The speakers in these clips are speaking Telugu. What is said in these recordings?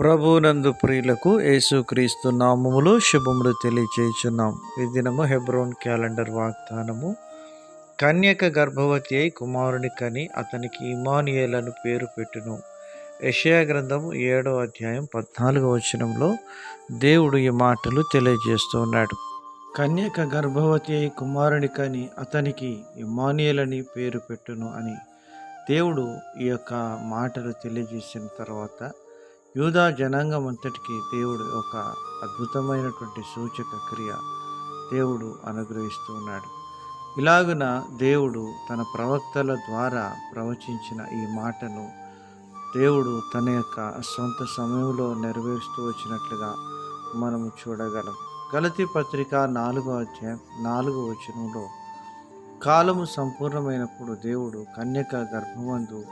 ప్రభునందు ప్రియులకు యేసుక్రీస్తు నామములు శుభములు తెలియచేయుచున్నాం. ఈ దినము హెబ్రోన్ క్యాలెండర్ వాగ్దానము. కన్యక గర్భవతి అయి కుమారుని కని అతనికి ఇమానియేలను పేరు పెట్టును. యషయా గ్రంథము ఏడో అధ్యాయం పద్నాలుగో వచనంలో దేవుడు ఈ మాటలు తెలియజేస్తూ ఉన్నాడు. కన్యక గర్భవతి అయి కుమారుని కని అతనికి ఇమానియేలని పేరు పెట్టును అని దేవుడు ఈ యొక్క మాటలు తెలియజేసిన తర్వాత యూదా జనాంగం అంతటికి దేవుడు ఒక అద్భుతమైనటువంటి సూచక క్రియ దేవుడు అనుగ్రహిస్తూ ఉన్నాడు. ఇలాగున దేవుడు తన ప్రవక్తల ద్వారా ప్రవచించిన ఈ మాటను దేవుడు తన యొక్క సొంత సమయంలో నెరవేరుస్తూ వచ్చినట్లుగా మనము చూడగలం. గలతి పత్రిక నాలుగో అధ్యాయం నాలుగో వచనంలో కాలము సంపూర్ణమైనప్పుడు దేవుడు కన్యక గర్భమందు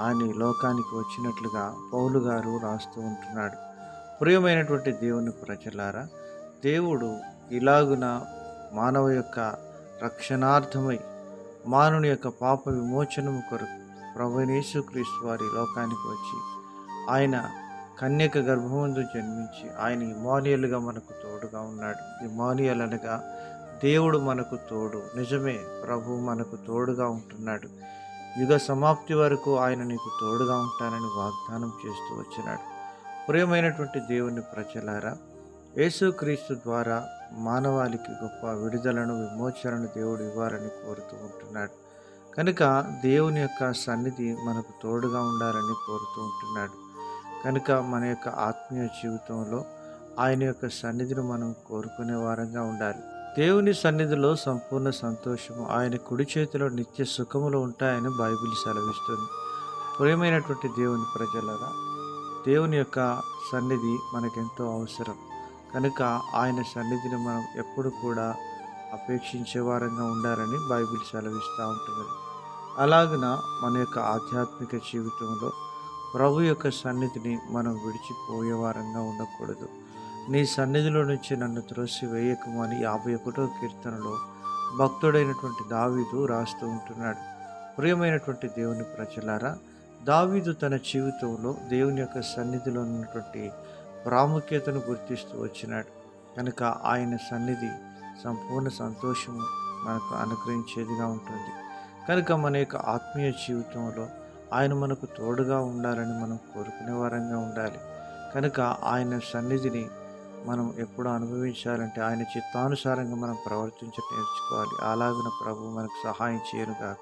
ఆయన లోకానికి వచ్చినట్లుగా పౌలు గారు రాస్తూ ఉంటున్నాడు. ప్రియమైనటువంటి దేవుని ప్రజలారా దేవుడు ఇలాగున మానవ యొక్క రక్షణార్థమై మానవుని యొక్క పాప విమోచనము కొరకు ప్రభునేసుక్రీస్తు వారి లోకానికి వచ్చి ఆయన కన్యక గర్భమందు జన్మించి ఆయన ఇమానియల్గా మనకు తోడుగా ఉన్నాడు. ఇమానియల్ అనగా దేవుడు మనకు తోడు. నిజమే ప్రభు మనకు తోడుగా ఉంటున్నాడు. యుగ సమాప్తి వరకు ఆయన నీకు తోడుగా ఉంటానని వాగ్దానం చేస్తూ వచ్చినాడు. ప్రియమైనటువంటి దేవుని ప్రజలారా యేసుక్రీస్తు ద్వారా మానవాళికి గొప్ప విడుదలను విమోచనను దేవుడు ఇవ్వాలని కోరుతూ ఉంటున్నాడు. కనుక దేవుని యొక్క సన్నిధి మనకు తోడుగా ఉండాలని కోరుతూ ఉంటున్నాడు. కనుక మన యొక్క ఆత్మీయ జీవితంలో ఆయన యొక్క సన్నిధిని మనం కోరుకునే వారంగా ఉండాలి. దేవుని సన్నిధిలో సంపూర్ణ సంతోషము ఆయన కుడి చేతిలో నిత్య సుఖములు ఉంటాయని బైబిల్ సెలవిస్తుంది. ప్రియమైనటువంటి దేవుని ప్రజలరా దేవుని యొక్క సన్నిధి మనకెంతో అవసరం. కనుక ఆయన సన్నిధిని మనం ఎప్పుడు కూడా అపేక్షించే వారంగా ఉండాలని బైబిల్ సెలవిస్తూ ఉంటుంది. అలాగన మన యొక్క ఆధ్యాత్మిక జీవితంలో ప్రభు యొక్క సన్నిధిని మనం విడిచిపోయే వారంగా ఉండకూడదు. నీ సన్నిధిలో నుంచి నన్ను త్రోసి వేయకమని యాభై ఒకటో కీర్తనలో భక్తుడైనటువంటి దావీదు రాస్తూ ఉంటున్నాడు. ప్రియమైనటువంటి దేవుని ప్రజలారా దావీదు తన జీవితంలో దేవుని యొక్క సన్నిధిలో ఉన్నటువంటి ప్రాముఖ్యతను గుర్తిస్తూ వచ్చినాడు. కనుక ఆయన సన్నిధి సంపూర్ణ సంతోషము మనకు అనుగ్రహించేదిగా ఉంటుంది. కనుక మన యొక్క ఆత్మీయ జీవితంలో ఆయన మనకు తోడుగా ఉండాలని మనం కోరుకునే వారంగా ఉండాలి. కనుక ఆయన సన్నిధిని మనం ఎప్పుడు అనుభవించాలంటే ఆయన చిత్తానుసారంగా మనం ప్రవర్తించ నేర్చుకోవాలి. అలాగిన ప్రభు మనకు సహాయం చేయను కాక